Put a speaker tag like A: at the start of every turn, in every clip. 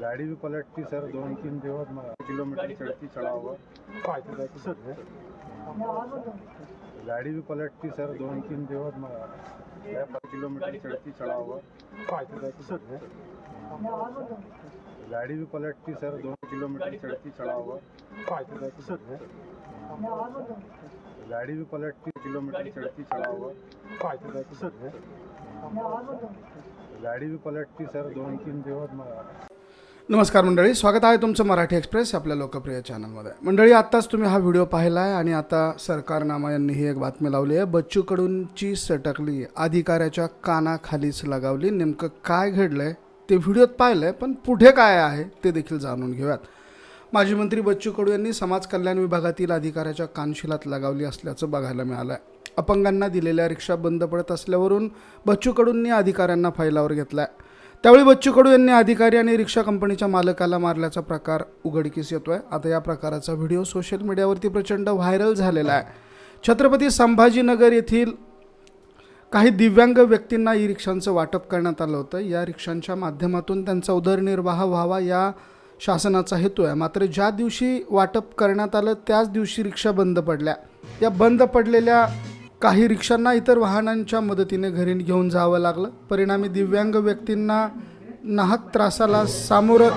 A: गाड़ी भी पलटती सर. दोन तीन दिवस किलोमीटर चढती चढावं. गाड़ी भी पलटती सर. दोन तीन दिवस मग किलोमीटर चढती चढावं. गाड़ी भी पलटती सर. दोन किलोमीटर चढती चढावं. गाड़ी भी पलटती किलोमीटर चढती चढावं. गाड़ी बी पलटती सर दोन तीन दिवस मग.
B: नमस्कार मंडळी स्वागत आहे तुमचं मराठी एक्सप्रेस आपल्या लोकप्रिय चॅनलमध्ये. मंडळी आत्ताच तुम्ही हा व्हिडिओ पाहिला आहे आणि आता सरकारनामा यांनी ही एक बातमी लावली आहे. बच्चू कडूंची सटकली अधिकाऱ्याच्या कानाखालीच लगावली. नेमकं काय घडलं आहे ते व्हिडिओत पाहिलं आहे पण पुढे काय आहे ते देखील जाणून घेऊयात. माजी मंत्री बच्चू कडू यांनी समाज कल्याण विभागातील अधिकाऱ्याच्या कानशिलात लगावली असल्याचं बघायला मिळालं आहे अपंगांना दिलेल्या रिक्षा बंद पडत असल्यावरून बच्चू कडूंनी अधिकाऱ्यांना फैलावर घेतला आहे त्यावेळी बच्चू कडू यांनी अधिकारी आणि रिक्षा कंपनीच्या मालकाला मारल्याचा प्रकार उघडकीस येतोय. आता या प्रकाराचा व्हिडिओ सोशल मीडियावरती प्रचंड व्हायरल झालेला आहे. छत्रपती संभाजीनगर येथील काही दिव्यांग व्यक्तींना ई रिक्षांचं वाटप करण्यात आलं होतं. या रिक्षांच्या माध्यमातून त्यांचा उदरनिर्वाह व्हावा या शासनाचा हेतू आहे. मात्र ज्या दिवशी वाटप करण्यात आलं त्याच दिवशी रिक्षा बंद पडल्या. या बंद पडलेल्या काही रिक्षांना इतर वाहनांच्या मदतीने घरी घेऊन जावं लागलं. परिणामी दिव्यांग व्यक्तींना नाहक त्रासाला सामोरं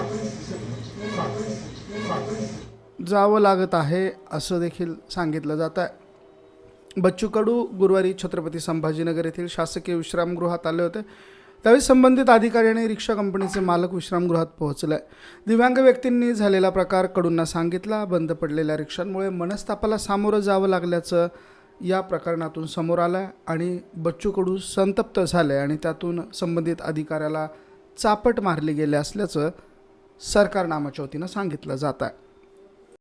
B: जावं लागत आहे असं देखील सांगितलं जात आहे. बच्चू कडू गुरुवारी छत्रपती संभाजीनगर येथील शासकीय विश्रामगृहात आले होते. त्यावेळी संबंधित अधिकारी आणि रिक्षा कंपनीचे मालक विश्रामगृहात पोहोचले. दिव्यांग व्यक्तींनी झालेला प्रकार कडूंना सांगितला. बंद पडलेल्या रिक्षांमुळे मनस्तापाला सामोरं जावं लागल्याचं या प्रकरणातून समोर आलं आहे आणि बच्चू कडू संतप्त झाले आणि त्यातून संबंधित अधिकाऱ्याला चापट मारली गेले असल्याचं सरकार नामाच्या वतीनं सांगितलं जात आहे.